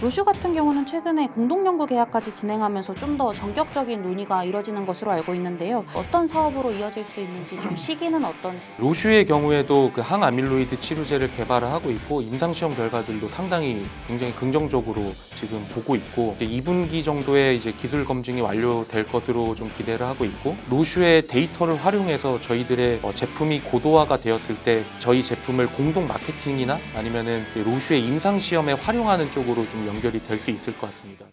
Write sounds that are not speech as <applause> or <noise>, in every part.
로슈 같은 경우는 최근에 공동 연구 계약까지 진행하면서 좀 더 전격적인 논의가 이뤄지는 것으로 알고 있는데요. 어떤 사업으로 이어질 수 있는지 좀 시기는 어떤지. 로슈의 경우에도 그 항아밀로이드 치료제를 개발을 하고 있고 임상 시험 결과들도 상당히 굉장히 긍정적으로 지금 보고 있고 이제 2분기 정도에 이제 기술 검증이 완료될 것으로 좀 기대를 하고 있고 로슈의 데이터를 활용해서 저희들의 어, 제품이 고도화가 되었을 때 저희 제품을 공동 마케팅이나 아니면은 그 로슈의 임상 시험에 활용하는 쪽으로 좀 연결이 될 수 있을 것 같습니다.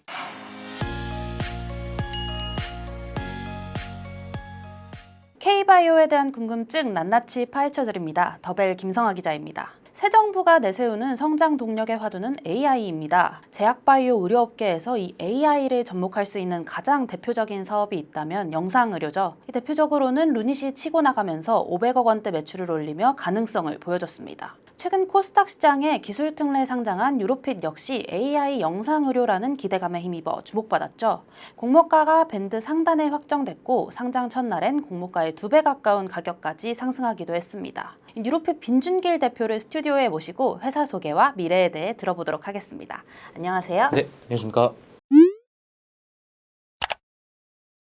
K바이오에 대한 궁금증 낱낱이 파헤쳐 드립니다. 더벨 김성아 기자입니다. 새 정부가 내세우는 성장 동력의 화두는 AI입니다. 제약바이오 의료업계에서 이 AI를 접목할 수 있는 가장 대표적인 사업이 있다면 영상의료죠. 이 대표적으로는 루닛이 치고 나가면서 500억 원대 매출을 올리며 가능성을 보여줬습니다. 최근 코스닥 시장에 기술 특례 상장한 유로핏 역시 AI 영상 의료라는 기대감에 힘입어 주목받았죠. 공모가가 밴드 상단에 확정됐고 상장 첫날엔 공모가의 두 배 가까운 가격까지 상승하기도 했습니다. 유로핏 빈준길 대표를 스튜디오에 모시고 회사 소개와 미래에 대해 들어보도록 하겠습니다. 안녕하세요. 네, 안녕하십니까.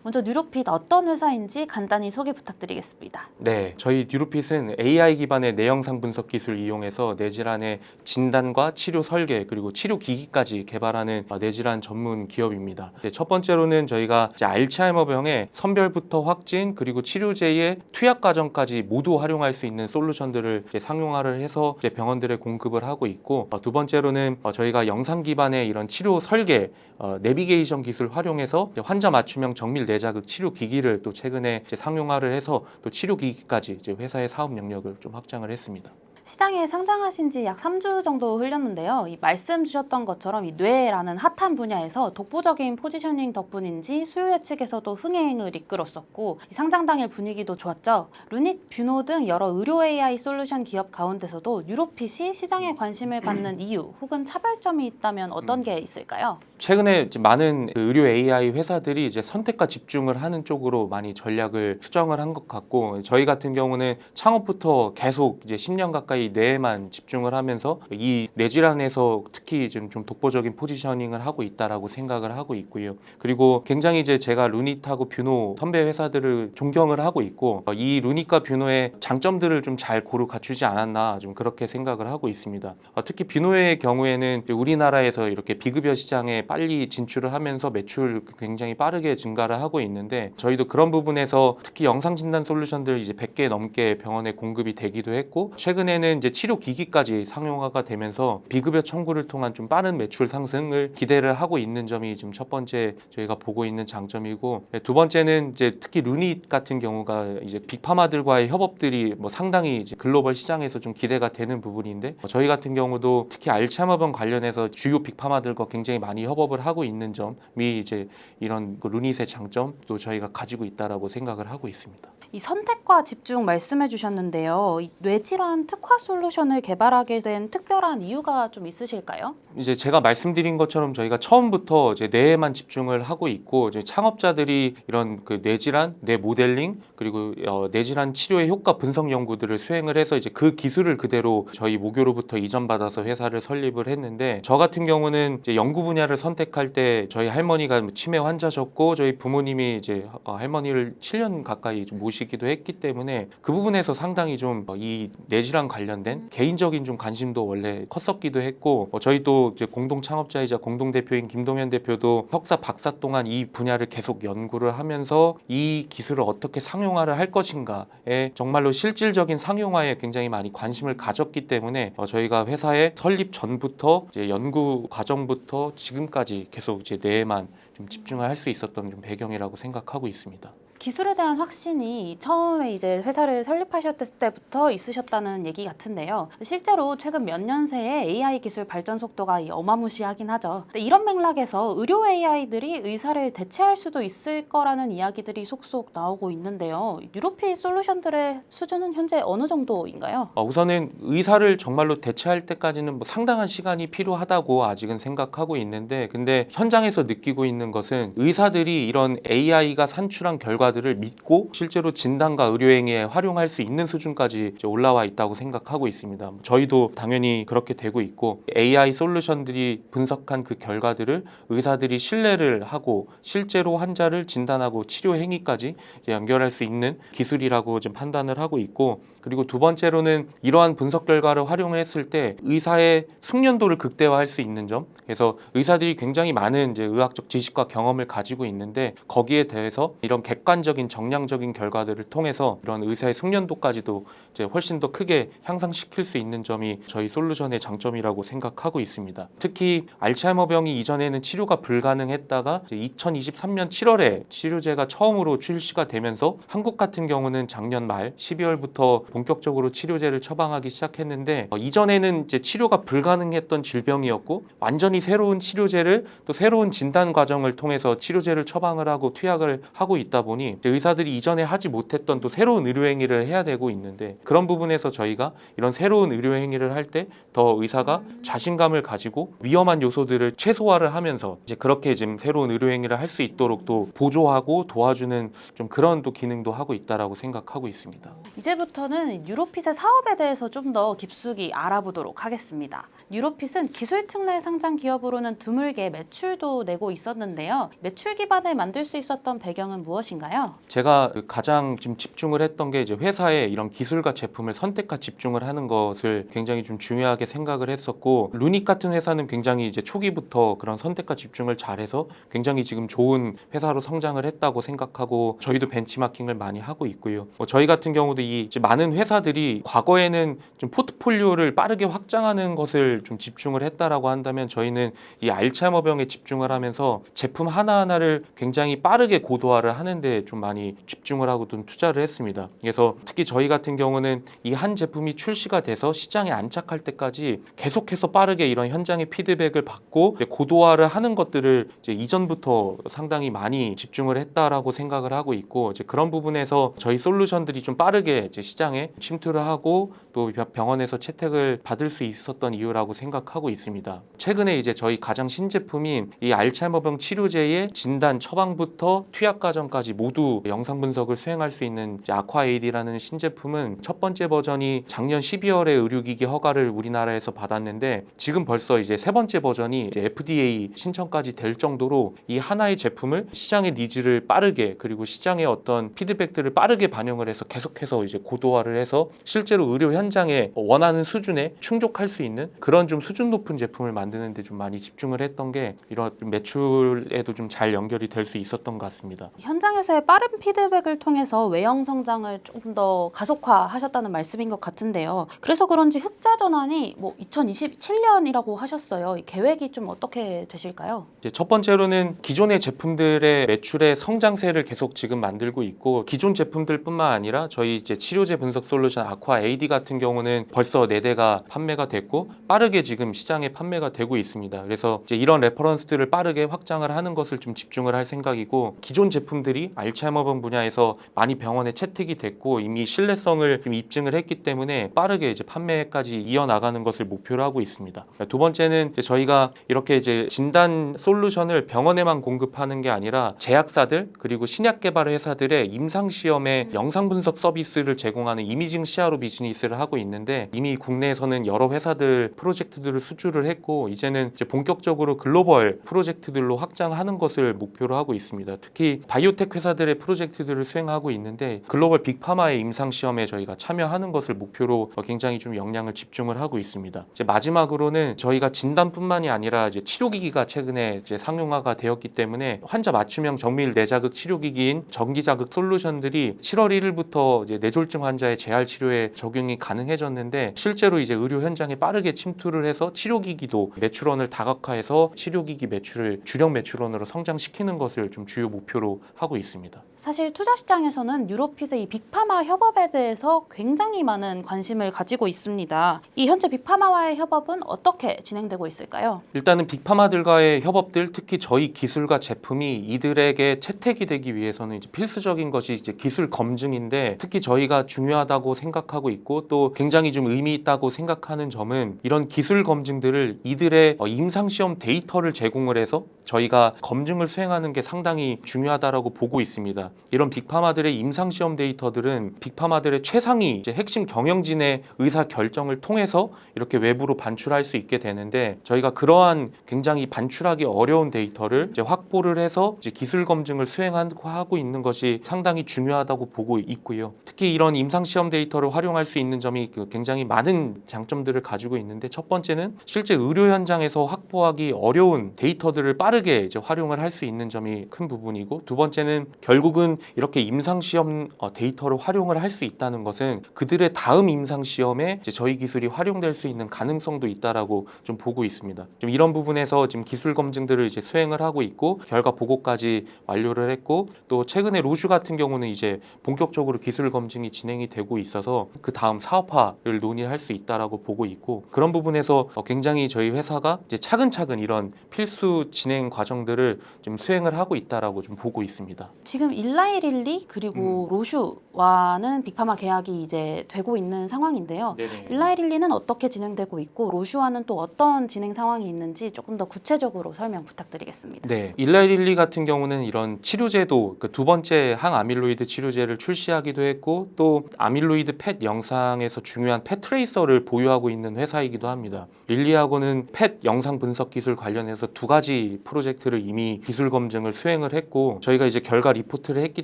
먼저 뉴로핏 어떤 회사인지 간단히 소개 부탁드리겠습니다. 네, 저희 뉴로핏은 AI 기반의 내영상 분석 기술 이용해서 뇌질환의 진단과 치료 설계 그리고 치료 기기까지 개발하는 어, 뇌질환 전문 기업입니다. 네, 첫 번째로는 저희가 이제 알츠하이머 병의 선별부터 확진 그리고 치료제의 투약 과정까지 모두 활용할 수 있는 솔루션들을 상용화를 해서 이제 병원들에 공급을 하고 있고 어, 두 번째로는 어, 저희가 영상 기반의 이런 치료 설계 어, 내비게이션 기술 활용해서 환자 맞춤형 정밀 내자극 치료 기기를 또 최근에 상용화를 해서 또 치료 기기까지 이제 회사의 사업 영역을 좀 확장을 했습니다. 시장에 상장하신 지 약 3주 정도 흘렸는데요. 이 말씀 주셨던 것처럼 이 뇌라는 핫한 분야에서 독보적인 포지셔닝 덕분인지 수요 측에서도 흥행을 이끌었었고 이 상장 당일 분위기도 좋았죠. 루닛, 뷰노 등 여러 의료 AI 솔루션 기업 가운데서도 유로핏이 시장에 관심을 받는 <clears throat> 이유 혹은 차별점이 있다면 어떤 게 있을까요? 최근에 이제 많은 그 의료 AI 회사들이 이제 선택과 집중을 하는 쪽으로 많이 전략을 수정을 한 것 같고 저희 같은 경우는 창업부터 계속 이제 10년 가까이 뇌에만 집중을 하면서 이 뇌질환에서 특히 지금 좀 독보적인 포지셔닝을 하고 있다라고 생각을 하고 있고요. 그리고 굉장히 이제 제가 루닛하고 뷰노 선배 회사들을 존경을 하고 있고 어, 이 루닛과 뷰노의 장점들을 좀 잘 고루 갖추지 않았나 좀 그렇게 생각을 하고 있습니다. 어, 특히 뷰노의 경우에는 우리나라에서 이렇게 비급여 시장에 빨리 진출을 하면서 매출 굉장히 빠르게 증가를 하고 있는데 저희도 그런 부분에서 특히 영상 진단 솔루션들 이제 100개 넘게 병원에 공급이 되기도 했고 최근에는 이제 치료 기기까지 상용화가 되면서 비급여 청구를 통한 좀 빠른 매출 상승을 기대를 하고 있는 점이 지금 첫 번째 저희가 보고 있는 장점이고 네, 두 번째는 이제 특히 루닛 같은 경우가 이제 빅파마들과의 협업들이 뭐 상당히 이제 글로벌 시장에서 좀 기대가 되는 부분인데 어, 저희 같은 경우도 특히 알츠하이머병 관련해서 주요 빅파마들과 굉장히 많이 협업을 하고 있는 점이 이제 이런 그 루닛의 장점도 저희가 가지고 있다라고 생각을 하고 있습니다. 이 선택과 집중 말씀해 주셨는데요. 이 뇌질환 특화 솔루션을 개발하게 된 특별한 이유가 좀 있으실까요? 이제 제가 말씀드린 것처럼 저희가 처음부터 이제 뇌에만 집중을 하고 있고 이제 창업자들이 이런 그 뇌질환, 뇌 모델링 그리고 어, 뇌질환 치료의 효과 분석 연구들을 수행을 해서 이제 그 기술을 그대로 저희 모교로부터 이전받아서 회사를 설립을 했는데 저 같은 경우는 이제 연구 분야를 선택할 때 저희 할머니가 뭐 치매 환자셨고 저희 부모님이 이제 어, 할머니를 7년 가까이 좀 모시기도 했기 때문에 그 부분에서 상당히 좀 이 뇌질환 관련 된 개인적인 좀 관심도 원래 컸었기도 했고 어, 저희 또 이제 공동 창업자이자 공동 대표인 김동현 대표도 석사 박사 동안 이 분야를 계속 연구를 하면서 이 기술을 어떻게 상용화를 할 것인가에 정말로 실질적인 상용화에 굉장히 많이 관심을 가졌기 때문에 어, 저희가 회사의 설립 전부터 이제 연구 과정부터 지금까지 계속 이제 뇌에만 좀 집중을 할 수 있었던 좀 배경이라고 생각하고 있습니다. 기술에 대한 확신이 처음에 이제 회사를 설립하셨을 때부터 있으셨다는 얘기 같은데요. 실제로 최근 몇 년 새에 AI 기술 발전 속도가 이 어마무시하긴 하죠. 이런 맥락에서 의료 AI들이 의사를 대체할 수도 있을 거라는 이야기들이 속속 나오고 있는데요. 유로피 솔루션들의 수준은 현재 어느 정도인가요? 어, 우선은 의사를 정말로 대체할 때까지는 뭐 상당한 시간이 필요하다고 아직은 생각하고 있는데 근데 현장에서 느끼고 있는 것은 의사들이 이런 AI가 산출한 결과 결과들을 믿고 실제로 진단과 의료행위에 활용할 수 있는 수준까지 올라와 있다고 생각하고 있습니다. 저희도 당연히 그렇게 되고 있고 AI 솔루션들이 분석한 그 결과들을 의사들이 신뢰를 하고 실제로 환자를 진단하고 치료 행위까지 연결할 수 있는 기술이라고 좀 판단을 하고 있고 그리고 두 번째로는 이러한 분석 결과를 활용을 했을 때 의사의 숙련도를 극대화할 수 있는 점 그래서 의사들이 굉장히 많은 이제 의학적 지식과 경험을 가지고 있는데 거기에 대해서 이런 객관 적인 정량적인 결과들을 통해서 이런 의사의 숙련도까지도 이제 훨씬 더 크게 향상시킬 수 있는 점이 저희 솔루션의 장점이라고 생각하고 있습니다. 특히 알츠하이머병이 이전에는 치료가 불가능했다가 2023년 7월에 치료제가 처음으로 출시가 되면서 한국 같은 경우는 작년 말 12월부터 본격적으로 치료제를 처방하기 시작했는데 어, 이전에는 이제 치료가 불가능했던 질병이었고 완전히 새로운 치료제를 또 새로운 진단 과정을 통해서 치료제를 처방을 하고 투약을 하고 있다 보니 의사들이 이전에 하지 못했던 또 새로운 의료 행위를 해야 되고 있는데 그런 부분에서 저희가 이런 새로운 의료 행위를 할 때 더 의사가 자신감을 가지고 위험한 요소들을 최소화를 하면서 이제 그렇게 지금 새로운 의료 행위를 할 수 있도록 또 보조하고 도와주는 좀 그런 또 기능도 하고 있다라고 생각하고 있습니다. 이제부터는 유로핏의 사업에 대해서 좀 더 깊숙이 알아보도록 하겠습니다. 유로핏은 기술 특례 상장 기업으로는 드물게 매출도 내고 있었는데요. 매출 기반을 만들 수 있었던 배경은 무엇인가요? 제가 그 가장 지금 집중을 했던 게 이제 회사에 이런 기술과 제품을 선택과 집중을 하는 것을 굉장히 좀 중요하게 생각을 했었고 루닉 같은 회사는 굉장히 이제 초기부터 그런 선택과 집중을 잘해서 굉장히 지금 좋은 회사로 성장을 했다고 생각하고 저희도 벤치마킹을 많이 하고 있고요. 뭐 저희 같은 경우도 이 많은 회사들이 과거에는 좀 포트폴리오를 빠르게 확장하는 것을 좀 집중을 했다라고 한다면 저희는 이 알츠하이머병에 집중을 하면서 제품 하나하나를 굉장히 빠르게 고도화를 하는데 좀 많이 집중을 하고 좀 투자를 했습니다. 그래서 특히 저희 같은 경우는 이 한 제품이 출시가 돼서 시장에 안착할 때까지 계속해서 빠르게 이런 현장의 피드백을 받고 고도화를 하는 것들을 이제 이전부터 상당히 많이 집중을 했다라고 생각을 하고 있고 이제 그런 부분에서 저희 솔루션들이 좀 빠르게 이제 시장에 침투를 하고 또 병원에서 채택을 받을 수 있었던 이유라고 생각하고 있습니다. 최근에 이제 저희 가장 신제품인 이 알츠하이머병 치료제의 진단 처방부터 투약 과정까지 모두 영상 분석을 수행할 수 있는 이제 아쿠아에이디라는 신제품은 첫 번째 버전이 작년 12월에 의료기기 허가를 우리나라에서 받았는데 지금 벌써 이제 세 번째 버전이 FDA 신청까지 될 정도로 이 하나의 제품을 시장의 니즈를 빠르게 그리고 시장의 어떤 피드백들을 빠르게 반영을 해서 계속해서 이제 고도화를 해서 실제로 의료 현장에 원하는 수준에 충족할 수 있는 그런 좀 수준 높은 제품을 만드는데 좀 많이 집중을 했던 게 이런 좀 매출에도 좀 잘 연결이 될 수 있었던 것 같습니다. 현장에서 의 빠른 피드백을 통해서 외형 성장을 조금 더 가속화하셨다는 말씀인 것 같은데요. 그래서 그런지 흑자 전환이 뭐 2027년이라고 하셨어요. 이 계획이 좀 어떻게 되실까요? 이제 첫 번째로는 기존의 제품들의 매출의 성장세를 계속 지금 만들고 있고 기존 제품들뿐만 아니라 저희 이제 치료제 분석 솔루션 아쿠아 AD 같은 경우는 벌써 네 대가 판매가 됐고 빠르게 지금 시장에 판매가 되고 있습니다. 그래서 이제 이런 레퍼런스들을 빠르게 확장을 하는 것을 좀 집중을 할 생각이고 기존 제품들이 알츠하이머병 분야에서 많이 병원에 채택이 됐고 이미 신뢰성을 좀 입증을 했기 때문에 빠르게 이제 판매까지 이어나가는 것을 목표로 하고 있습니다. 두 번째는 저희가 이렇게 이제 진단 솔루션을 병원에만 공급하는 게 아니라 제약사들 그리고 신약 개발 회사들의 임상 시험에 영상 분석 서비스를 제공하는 이미징 시야로 비즈니스를 하고 있는데 이미 국내에서는 여러 회사들 프로젝트들을 수주를 했고 이제는 이제 본격적으로 글로벌 프로젝트들로 확장하는 것을 목표로 하고 있습니다. 특히 바이오텍 회사들의 프로젝트들을 수행하고 있는데 글로벌 빅파마의 임상 시험에 저희가 참여하는 것을 목표로 굉장히 좀 역량을 집중을 하고 있습니다. 이제 마지막으로는 저희가 진단뿐만이 아니라 이제 치료기기가 최근에 이제 상용화가 되었기 때문에 환자 맞춤형 정밀 내자극 치료기기인 전기자극 솔루션들이 7월 1일부터 이제 뇌졸중 환자의 재활 치료에 적용이 가능해졌는데 실제로 이제 의료 현장에 빠르게 침투를 해서 치료기기도 매출원을 다각화해서 치료기기 매출을 주력 매출원으로 성장시키는 것을 좀 주요 목표로 하고 있습니다. 사실 투자 시장에서는 유로핏의 이 빅파마 협업에 대해서 굉장히 많은 관심을 가지고 있습니다. 이 현재 빅파마와의 협업은 어떻게 진행되고 있을까요? 일단은 빅파마들과의 협업들 특히 저희 기술과 제품이 이들에게 채택이 되기 위해서는 이제 필수적인 것이 이제 기술 검증인데 특히 저희가 중요하다고 생각하고 있고 또 굉장히 좀 의미 있다고 생각하는 점은 이런 기술 검증들을 이들의 어, 임상 시험 데이터를 제공을 해서 저희가 검증을 수행하는 게 상당히 중요하다라고 보고 있습니다. 있습니다. 이런 빅파마들의 임상 시험 데이터들은 빅파마들의 최상위 핵심 경영진의 의사 결정을 통해서 이렇게 외부로 반출할 수 있게 되는데 저희가 그러한 굉장히 반출하기 어려운 데이터를 확보를 해서 기술 검증을 수행하고 있는 것이 상당히 중요하다고 보고 있고요. 특히 이런 임상 시험 데이터를 활용할 수 있는 점이 그 굉장히 많은 장점들을 가지고 있는데 첫 번째는 실제 의료 현장에서 확보하기 어려운 데이터들을 빠르게 이제 활용을 할 수 있는 점이 큰 부분이고 두 번째는 결국은 이렇게 임상 시험 어, 데이터를 활용을 할 수 있다는 것은 그들의 다음 임상 시험에 이제 저희 기술이 활용될 수 있는 가능성도 있다라고 좀 보고 있습니다. 좀 이런 부분에서 지금 기술 검증들을 이제 수행을 하고 있고 결과 보고까지 완료를 했고 또 최근에 로슈 같은 경우는 이제 본격적으로 기술 검증이 진행이 되고 있어서 그 다음 사업화를 논의할 수 있다라고 보고 있고 그런 부분에서 어, 굉장히 저희 회사가 이제 차근차근 이런 필수 진행 과정들을 좀 수행을 하고 있다라고 좀 보고 있습니다. 지금 일라이릴리 그리고 음. 로슈와는 빅파마 계약이 이제 되고 있는 상황인데요. 일라이릴리는 어떻게 진행되고 있고 로슈와는 또 어떤 진행 상황이 있는지 조금 더 구체적으로 설명 부탁드리겠습니다. 네, 일라이릴리 같은 경우는 이런 치료제도 그 두 번째 항아밀로이드 치료제를 출시하기도 했고 또 아밀로이드 펫 영상에서 중요한 펫 트레이서를 보유하고 있는 회사이기도 합니다. 릴리하고는 펫 영상 분석 기술 관련해서 두 가지 프로젝트를 이미 기술 검증을 수행을 했고 저희가 이제 결과 리포트를 했기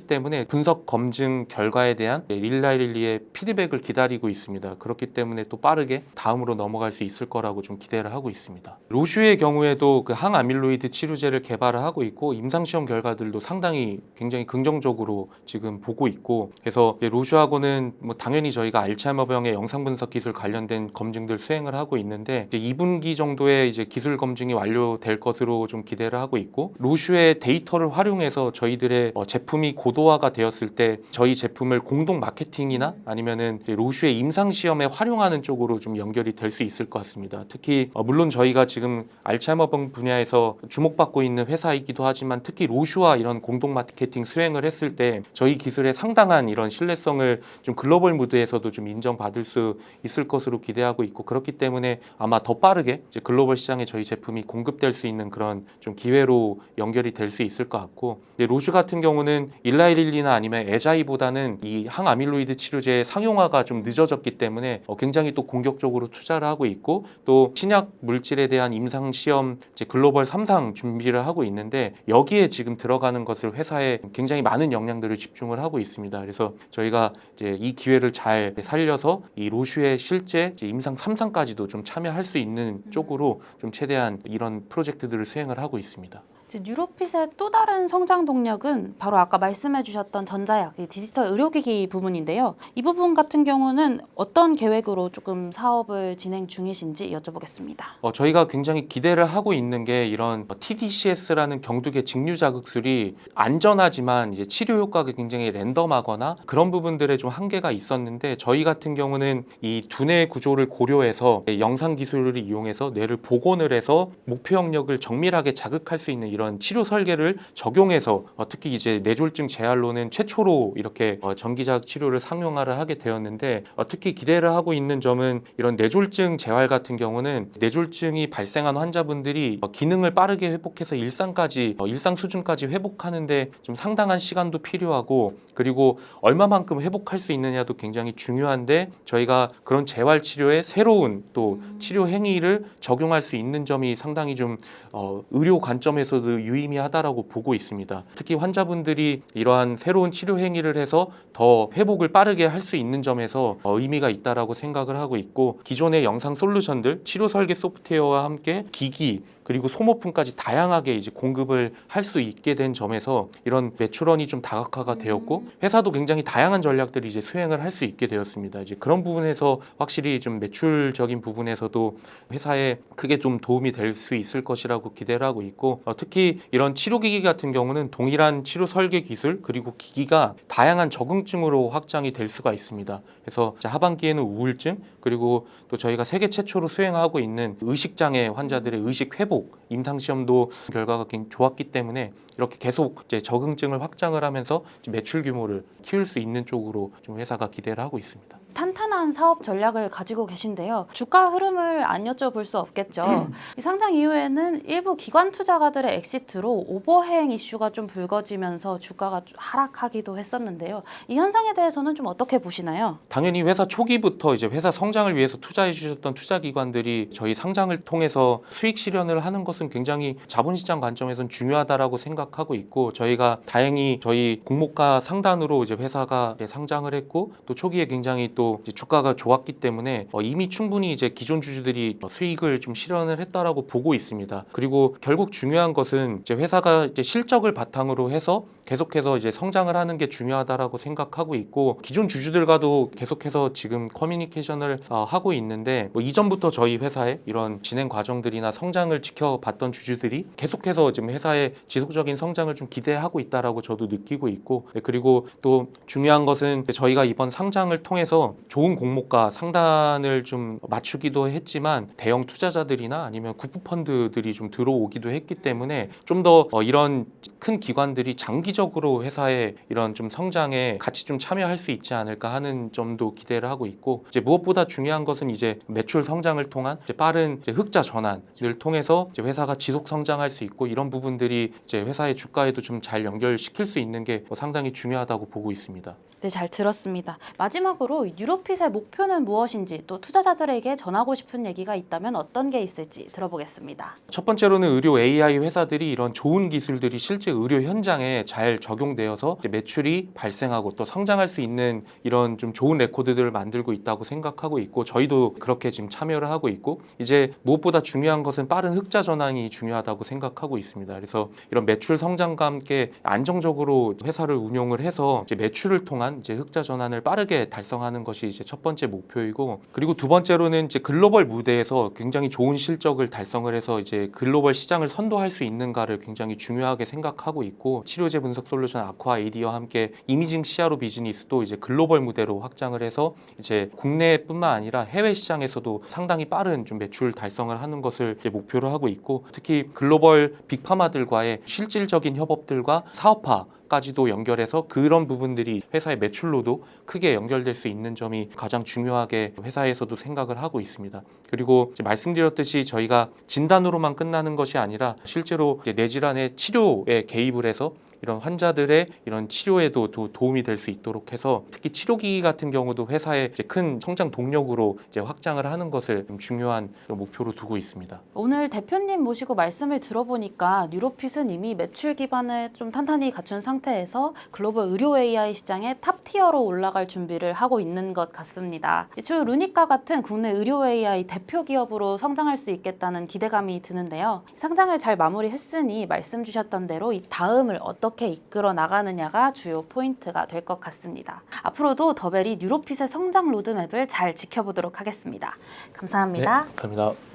때문에 분석 검증 결과에 대한 릴라이릴리의 피드백을 기다리고 있습니다. 그렇기 때문에 또 빠르게 다음으로 넘어갈 수 있을 거라고 좀 기대를 하고 있습니다. 로슈의 경우에도 그 항아밀로이드 치료제를 개발을 하고 있고 임상 시험 결과들도 상당히 굉장히 긍정적으로 지금 보고 있고 그래서 로슈하고는 뭐 당연히 저희가 알츠하이머병의 영상 분석 기술 관련된 검증들 수행을 하고 있는데 이제 2분기 정도에 이제 기술 검증이 완료될 것으로 좀 기대를 하고 있고 로슈의 데이터를 활용해서 저희들의 어, 제품이 고도화가 되었을 때 저희 제품을 공동 마케팅이나 아니면은 로슈의 임상 시험에 활용하는 쪽으로 좀 연결이 될 수 있을 것 같습니다. 특히 어, 물론 저희가 지금 알츠하이머병 분야에서 주목받고 있는 회사이기도 하지만 특히 로슈와 이런 공동 마케팅 수행을 했을 때 저희 기술의 상당한 이런 신뢰성을 좀 글로벌 무드에서도 좀 인정받을 수 있을 것으로 기대하고 있고 그렇기 때문에 아마 더 빠르게 이제 글로벌 시장에 저희 제품이 공급될 수 있는 그런 좀 기회로 연결이 될 수 있을 것 같고 로슈 같은 경우는 일라이릴리나 아니면 에자이보다는 이 항아밀로이드 치료제의 상용화가 좀 늦어졌기 때문에 어, 굉장히 또 공격적으로 투자를 하고 있고 또 신약 물질에 대한 임상 시험 글로벌 3상 준비를 하고 있는데 여기에 지금 들어가는 것을 회사에 굉장히 많은 역량들을 집중을 하고 있습니다. 그래서 저희가 이제 이 기회를 잘 살려서 이 로슈의 실제 임상 3상까지도 좀 참여할 수 있는 쪽으로 좀 최대한 이런 프로젝트들을 수행을 하고 있습니다. 뉴로핏의 또 다른 성장 동력은 바로 아까 말씀해 주셨던 전자약, 이 디지털 의료기기 부분인데요. 이 부분 같은 경우는 어떤 계획으로 조금 사업을 진행 중이신지 여쭤보겠습니다. 어, 저희가 굉장히 기대를 하고 있는 게 이런 TDCS라는 경두계 직류 자극술이 안전하지만 이제 치료 효과가 굉장히 랜덤하거나 그런 부분들에 좀 한계가 있었는데 저희 같은 경우는 이 두뇌 구조를 고려해서 영상 기술을 이용해서 뇌를 복원을 해서 목표 영역을 정밀하게 자극할 수 있는 이런 치료 설계를 적용해서 어, 특히 이제 뇌졸중 재활로는 최초로 이렇게 어, 전기자극 치료를 상용화를 하게 되었는데 어, 특히 기대를 하고 있는 점은 이런 뇌졸중 재활 같은 경우는 뇌졸중이 발생한 환자분들이 어, 기능을 빠르게 회복해서 일상까지 어, 일상 수준까지 회복하는데 좀 상당한 시간도 필요하고 그리고 얼마만큼 회복할 수 있느냐도 굉장히 중요한데 저희가 그런 재활 치료에 새로운 또 치료 행위를 적용할 수 있는 점이 상당히 좀 어, 의료 관점에서도 유의미하다라고 보고 있습니다. 특히 환자분들이 이러한 새로운 치료 행위를 해서 더 회복을 빠르게 할 수 있는 점에서 어, 의미가 있다라고 생각을 하고 있고 기존의 영상 솔루션들 치료 설계 소프트웨어와 함께 기기 그리고 소모품까지 다양하게 이제 공급을 할 수 있게 된 점에서 이런 매출원이 좀 다각화가 되었고 회사도 굉장히 다양한 전략들이 이제 수행을 할 수 있게 되었습니다. 이제 그런 부분에서 확실히 좀 매출적인 부분에서도 회사에 크게 좀 도움이 될 수 있을 것이라고 기대를 하고 있고 어, 특히 이런 치료기기 같은 경우는 동일한 치료 설계 기술 그리고 기기가 다양한 적응증으로 확장이 될 수가 있습니다. 그래서 하반기에는 우울증 그리고 또 저희가 세계 최초로 수행하고 있는 의식장애 환자들의 의식 회복 임상 시험도 결과가 굉장히 좋았기 때문에 이렇게 계속 이제 적응증을 확장을 하면서 매출 규모를 키울 수 있는 쪽으로 좀 회사가 기대를 하고 있습니다. 탄탄한 사업 전략을 가지고 계신데요. 주가 흐름을 안 여쭤볼 수 없겠죠. <clears throat> 이 상장 이후에는 일부 기관 투자가들의 엑시트로 오버행 이슈가 좀 불거지면서 주가가 좀 하락하기도 했었는데요. 이 현상에 대해서는 좀 어떻게 보시나요? 당연히 회사 초기부터 이제 회사 성장을 위해서 투자해 주셨던 투자 기관들이 저희 상장을 통해서 수익 실현을 하는 것은 굉장히 자본시장 관점에서는 중요하다라고 생각하고 있고 저희가 다행히 저희 공모가 상단으로 이제 회사가 이제 상장을 했고 또 초기에 굉장히 또 이제 주가가 좋았기 때문에 어, 이미 충분히 이제 기존 주주들이 어, 수익을 좀 실현을 했다라고 보고 있습니다. 그리고 결국 중요한 것은 이제 회사가 이제 실적을 바탕으로 해서 계속해서 이제 성장을 하는 게 중요하다라고 생각하고 있고 기존 주주들과도 계속해서 지금 커뮤니케이션을 어, 하고 있는데 뭐 이전부터 저희 회사의 이런 진행 과정들이나 성장을 지켜봤던 주주들이 계속해서 지금 회사의 지속적인 성장을 좀 기대하고 있다라고 저도 느끼고 있고 네, 그리고 또 중요한 것은 저희가 이번 상장을 통해서 좋은 공모가 상단을 좀 맞추기도 했지만 대형 투자자들이나 아니면 국부 펀드들이 좀 들어오기도 했기 때문에 좀 더 이런 큰 기관들이 장기적으로 회사의 이런 좀 성장에 같이 좀 참여할 수 있지 않을까 하는 점도 기대를 하고 있고 이제 무엇보다 중요한 것은 이제 매출 성장을 통한 이제 빠른 이제 흑자 전환을 통해서 이제 회사가 지속 성장할 수 있고 이런 부분들이 이제 회사의 주가에도 좀 잘 연결시킬 수 있는 게 상당히 중요하다고 보고 있습니다. 네, 잘 들었습니다. 마지막으로 뉴 로핏의 목표는 무엇인지 또 투자자들에게 전하고 싶은 얘기가 있다면 어떤 게 있을지 들어보겠습니다. 첫 번째로는 의료 AI 회사들이 이런 좋은 기술들이 실제 의료 현장에 잘 적용되어서 매출이 발생하고 또 성장할 수 있는 이런 좀 좋은 레코드들을 만들고 있다고 생각하고 있고 저희도 그렇게 지금 참여를 하고 있고 이제 무엇보다 중요한 것은 빠른 흑자 전환이 중요하다고 생각하고 있습니다. 그래서 이런 매출 성장과 함께 안정적으로 회사를 운용을 해서 이제 매출을 통한 이제 흑자 전환을 빠르게 달성하는 것이 이제 첫 번째 목표이고 그리고 두 번째로는 이제 글로벌 무대에서 굉장히 좋은 실적을 달성을 해서 이제 글로벌 시장을 선도할 수 있는가를 굉장히 중요하게 생각하고 있고 치료제 분석 솔루션 아쿠아 AD와 함께 이미징 CRO 비즈니스도 이제 글로벌 무대로 확장을 해서 이제 국내뿐만 아니라 해외 시장에서도 상당히 빠른 좀 매출 달성을 하는 것을 목표로 하고 있고 특히 글로벌 빅파마들과의 실질적인 협업들과 사업화 까지도 연결해서 그런 부분들이 회사의 매출로도 크게 연결될 수 있는 점이 가장 중요하게 회사에서도 생각을 하고 있습니다. 그리고 말씀드렸듯이 저희가 진단으로만 끝나는 것이 아니라 실제로 이제 뇌질환의 치료에 개입을 해서 이런 환자들의 이런 치료에도 도, 도 움이 될 수 있도록 해서 특히 치료기기 같은 경우도 회사의 큰 성장 동력으로 이제 확장을 하는 것을 좀 중요한 목표로 두고 있습니다. 오늘 대표님 모시고 말씀을 들어보니까 뉴로핏은 이미 매출 기반을 좀 탄탄히 갖춘 상태에서 글로벌 의료 AI 시장의 탑 티어로 올라갈 준비를 하고 있는 것 같습니다. 추후 루니카 같은 국내 의료 AI 대표 기업으로 성장할 수 있겠다는 기대감이 드는데요. 상장을 잘 마무리했으니 말씀 주셨던 대로 이 다음을 어떻게 이끌어 나가느냐가 주요 포인트가 될 것 같습니다. 앞으로도 더벨이 뉴로핏의 성장 로드맵을 잘 지켜보도록 하겠습니다. 감사합니다. 감사합니다.